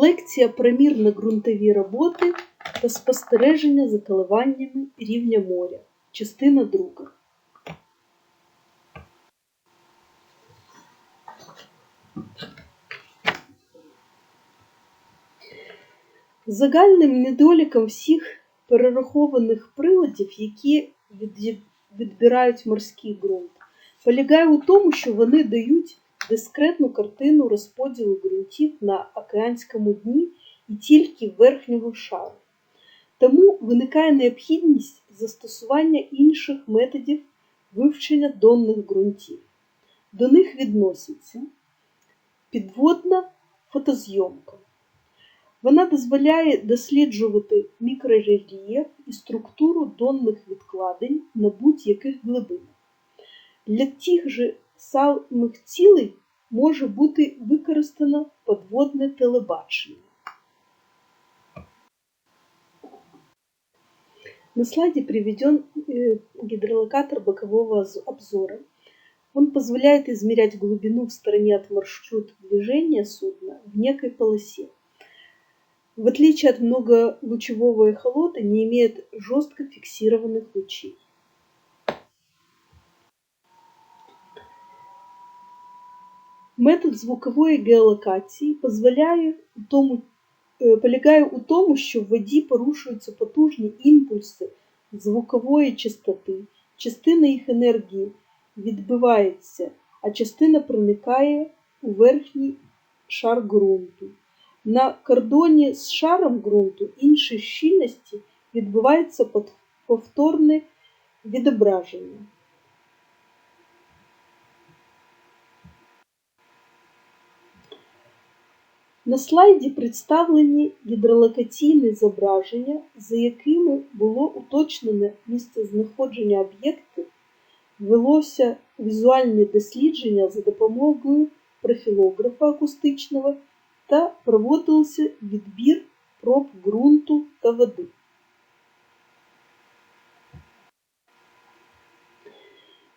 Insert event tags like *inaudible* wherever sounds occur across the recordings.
Лекція про мірно-ґрунтові роботи та спостереження за коливаннями рівня моря. Частина друга. Загальним недоліком всіх перерахованих приладів, які відбирають морський ґрунт, полягає у тому, що вони дають дискретну картину розподілу ґрунтів на океанському дні і тільки верхнього шару. Тому виникає необхідність застосування інших методів вивчення донних ґрунтів. До них відносяться підводна фотозйомка. Вона дозволяє досліджувати мікрорельєф і структуру донних відкладень на будь-яких глибинах. Для тих же самих цілей може бути використано подводне телебачення. На слайде приведен э, гидролокатор бокового обзора. Он позволяет измерять глубину в стороне от маршрута движения судна в некой полосе. В отличие от многолучевого эхолота, не имеет жестко фиксированных лучей. Метод звукової геолокації позволяє у тому, е, полягає у тому, що в воді порушуються потужні імпульси звукової частоти, частина їх енергії відбивається, а частина проникає у верхній шар ґрунту. На кордоні з шаром ґрунту іншої щільності відбувається повторне відображення. На слайді представлені гідролокаційні зображення, за якими було уточнене місцезнаходження об'єктів, велося візуальні дослідження за допомогою профілографа акустичного та проводився відбір проб ґрунту та води.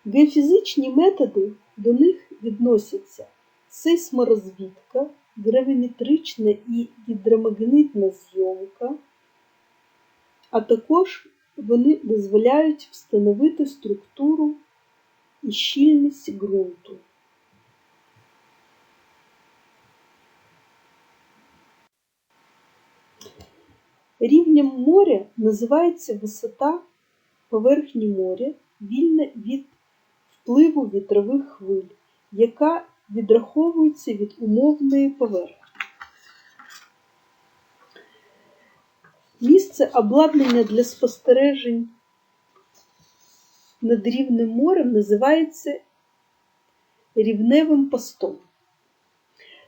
Геофізичні методи до них відносяться сейсморозвідка, гравіметрична і гідромагнитна зйомка, а також вони дозволяють встановити структуру і щільність ґрунту. Рівнем моря називається висота поверхні моря, вільна від впливу вітрових хвиль, яка відраховується від умовної поверхні. Місце обладнання для спостережень над рівнем морем називається рівневим постом.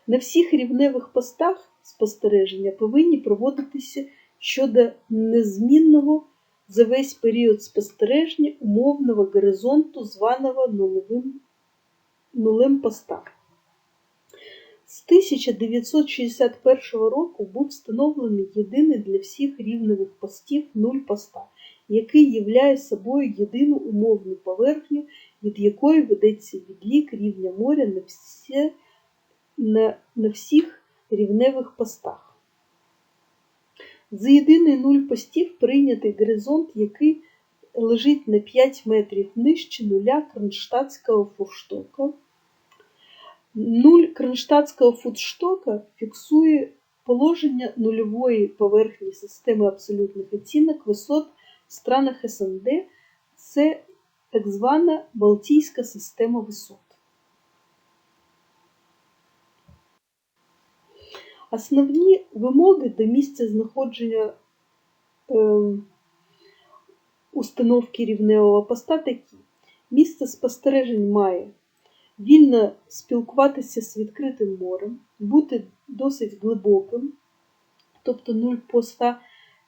На всіх рівневих постах спостереження повинні проводитися щодо незмінного за весь період спостереження умовного горизонту, званого нульовим, нулем поста. З 1961 року був встановлений єдиний для всіх рівневих постів нуль поста, який являє собою єдину умовну поверхню, від якої ведеться відлік рівня моря на, всі, на, на всіх рівневих постах. За єдиний нуль постів прийнятий горизонт, який лежить на 5 метрів нижче нуля Кронштадтського фурштока. Нуль Кронштадтського фурштока фіксує положення нульової поверхні системи абсолютних оцінок висот в странах СНД. Це так звана Балтійська система висот. Основні вимоги до місця знаходження е, установки рівневого поста такі. Місце спостережень має вільно спілкуватися з відкритим морем, бути досить глибоким, тобто нуль поста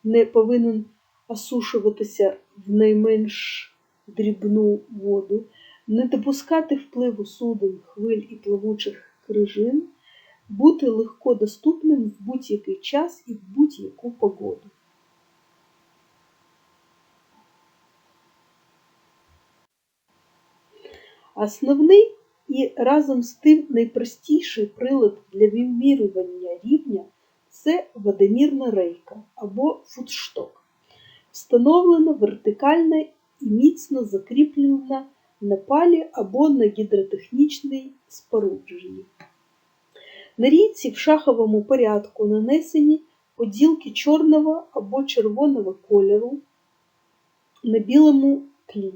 не повинен осушуватися в найменш дрібну воду, не допускати впливу суден, хвиль і плавучих крижин, бути легко доступним в будь-який час і в будь-яку погоду. Основний і разом з тим найпростіший прилад для вимірювання рівня це водомірна рейка або фудшток. Встановлена вертикальна і міцно закріплена на палі або на гідротехнічній спорудженні. На річці в шаховому порядку нанесені поділки чорного або червоного кольору на білому тлі.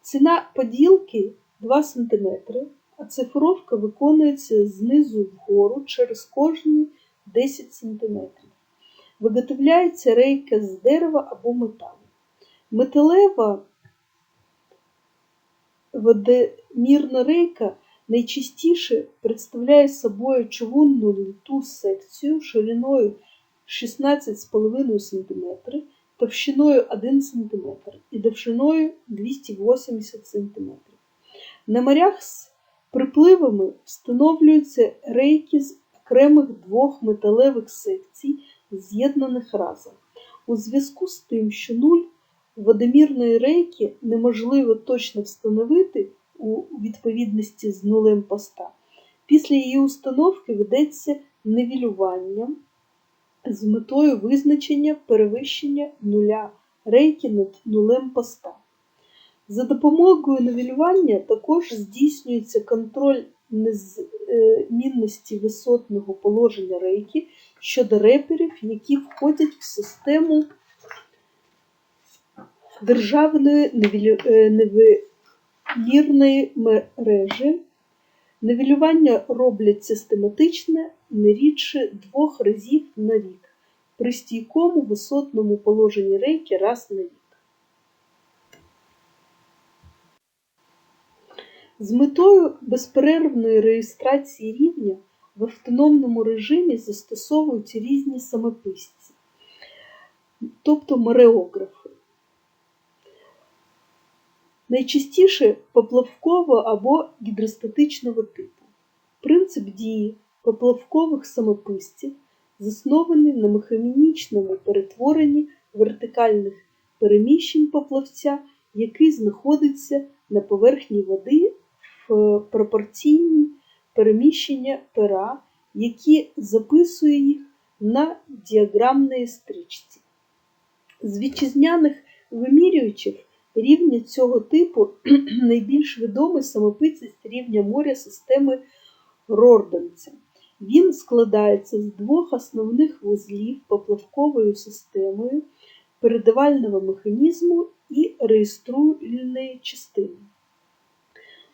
Ціна поділки 2 см, а цифровка виконується знизу вгору через кожні 10 см. Виготовляється рейка з дерева або металу. Металева водомірна рейка найчастіше представляє собою чугунну літу секцію шириною 16,5 см, товщиною 1 см і довжиною 280 см. На морях з припливами встановлюються рейки з окремих двох металевих секцій, з'єднаних разом. У зв'язку з тим, що нуль водомірної рейки неможливо точно встановити у відповідності з нулем поста, після її установки ведеться нивелювання з метою визначення перевищення нуля рейки над нулем поста. За допомогою нивелювання також здійснюється контроль незмінності висотного положення рейки щодо реперів, які входять в систему державної нивелірної мережі. Нивелювання роблять систематичне не рідше двох разів на рік при стійкому висотному положенні рейки раз на рік. З метою безперервної реєстрації рівня в автономному режимі застосовуються різні самописці, тобто мореографи. Найчастіше поплавкового або гідростатичного типу. Принцип дії поплавкових самописців заснований на механічному перетворенні вертикальних переміщень поплавця, який знаходиться на поверхні води пропорційні переміщення пера, які записує їх на діаграмної стрічці. З вітчизняних вимірюючих рівня цього типу *clears throat* найбільш відомий самописець рівня моря системи Рорданця. Він складається з двох основних вузлів поплавковою системою, передавального механізму і реєструальної частини.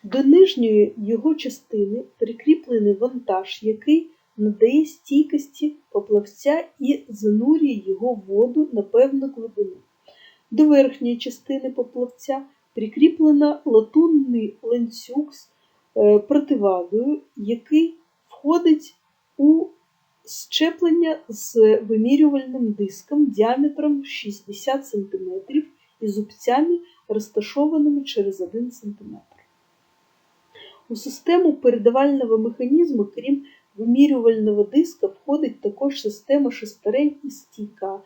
До нижньої його частини прикріплений вантаж, який надає стійкості поплавця і занурює його в воду на певну глибину. До верхньої частини поплавця прикріплено латунний ланцюг з е, противагою, який входить у щеплення з вимірювальним диском діаметром 60 см і зубцями, розташованими через 1 см. У систему передавального механізму, крім вимірювального диска, входить також система шестерень і стійка, е,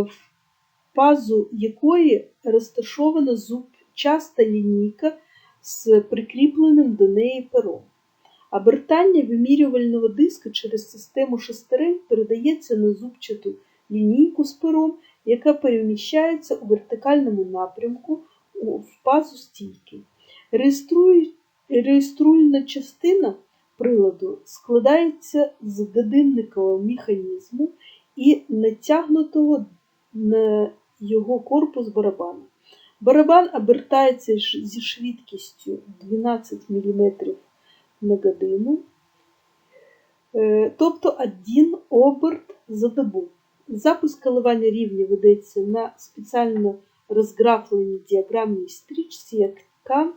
в пазу якої розташована зубчаста лінійка з прикріпленим до неї пером. Обертання вимірювального диска через систему шестерень передається на зубчату лінійку з пером, яка переміщається у вертикальному напрямку в пазу стійки. Реєструальна частина приладу складається з годинникового механізму і натягнутого на його корпус барабана. Барабан обертається зі швидкістю 12 мм на годину, тобто один оберт за добу. Запуск коливання рівня ведеться на спеціально розграфленій діаграмній стрічці, яка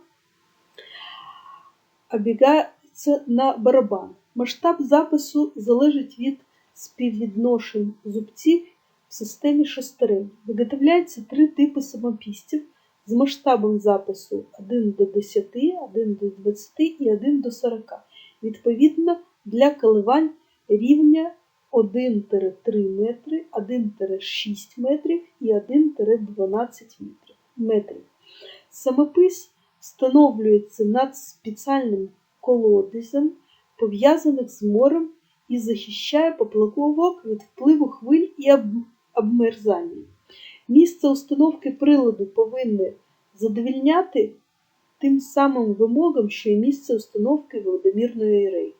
обігається на барабан. Масштаб запису залежить від співвідношень зубців в системі шестерень. Виготовляється три типи самопістів з масштабом запису 1 до 10, 1 до 20 і 1 до 40, відповідно для коливань рівня 1-3 метри, 1-6 метрів і 1-12 метрів. Самопис встановлюється над спеціальним колодязем, пов'язаних з морем і захищає поплавок від впливу хвиль і об- обмерзання. Місце установки приладу повинне задовільняти тим самим вимогам, що і місце установки водомірної рейки.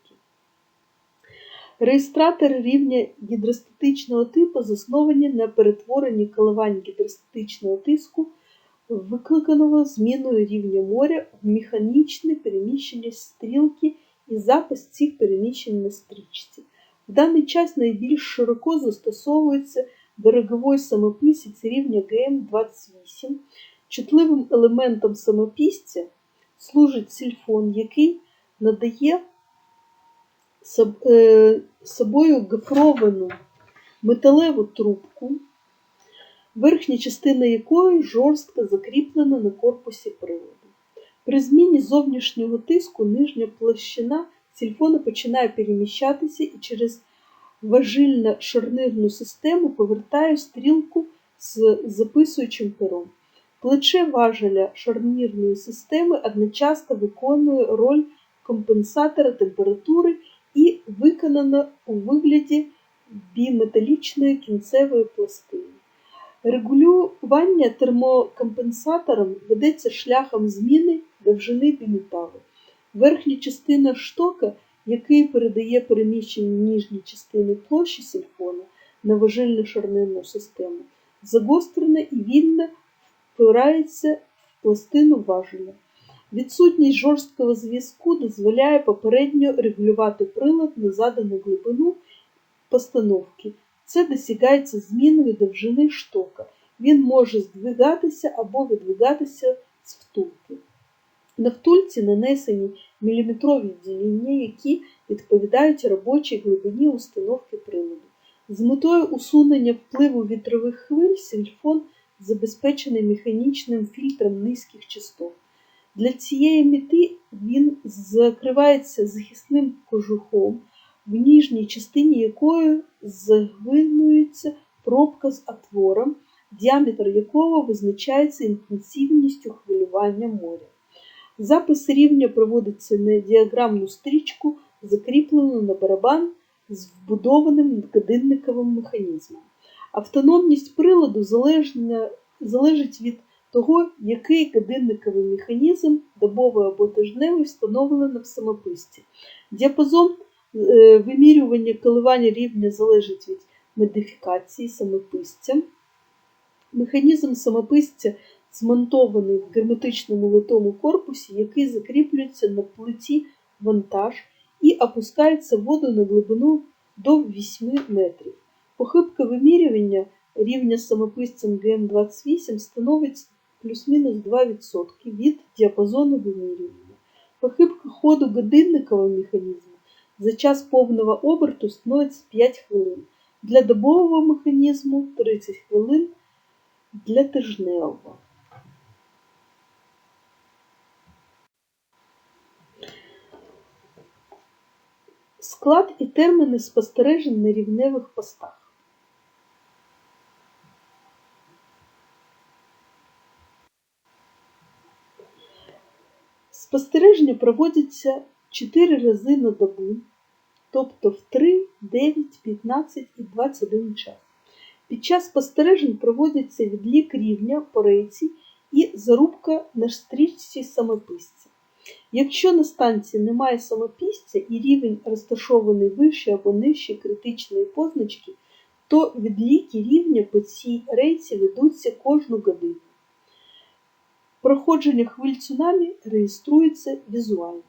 Реєстратори рівня гідростатичного типу засновані на перетворенні коливань гідростатичного тиску, викликаного зміною рівня моря в механічне переміщення стрілки і запис цих переміщень на стрічці. В даний час найбільш широко застосовується береговий самописець рівня ГМ-28. Чутливим елементом самопісця служить сільфон, який надає е, собою гофровану металеву трубку, верхня частина якої жорстко закріплена на корпусі приладу. При зміні зовнішнього тиску нижня площина сільфона починає переміщатися і через важильно-шарнирну систему повертає стрілку з записуючим пером. Плече важеля шарнірної системи одночасно виконує роль компенсатора температури і виконано у вигляді біметалічної кінцевої пластини. Регулювання термокомпенсатором ведеться шляхом зміни довжини біметалу. Верхня частина штока, який передає переміщення ніжньої частини площі сильфона на важильно-шарнирну систему, загострена і вільно впирається в пластину важеля. Відсутність жорсткого зв'язку дозволяє попередньо регулювати прилад на задану глибину постановки. Це досягається зміною довжини штока. Він може здвигатися або видвигатися з втулки. На втульці нанесені міліметрові діління, які відповідають робочій глибині установки приладу. З метою усунення впливу вітрових хвиль сильфон забезпечений механічним фільтром низьких частот. Для цієї мети він закривається захисним кожухом, в ніжній частині якої загвинується пробка з отвором, діаметр якого визначається інтенсивністю хвилювання моря. Запис рівня проводиться на діаграмну стрічку, закріплену на барабан з вбудованим годинниковим механізмом. Автономність приладу залежить від того, який годинниковий механізм, добовий або тижневий, встановлено в самописці. Діапазон вимірювання коливання рівня залежить від модифікації самописця. Механізм самописця змонтований в герметичному литому корпусі, який закріплюється на плиті вантаж і опускається в воду на глибину до 8 метрів. Похибка вимірювання рівня самописцем ГМ28 становить плюс-мінус 2% від діапазону вимірювання. Похибка ходу годинникового механізму за час повного оберту становить 5 хвилин. Для добового механізму 30 хвилин для тижневого. Склад і терміни спостережень на рівневих постах. Спостереження проводяться 4 рази на добу, тобто в 3, 9, 15 і 21 час. Під час спостережень проводиться відлік рівня по рейці і зарубка на стрічці самописця. Якщо на станції немає самопісця і рівень розташований вище або нижче критичної позначки, то відліки рівня по цій рейці ведуться кожну годину. Проходження хвиль цунамі реєструється візуально.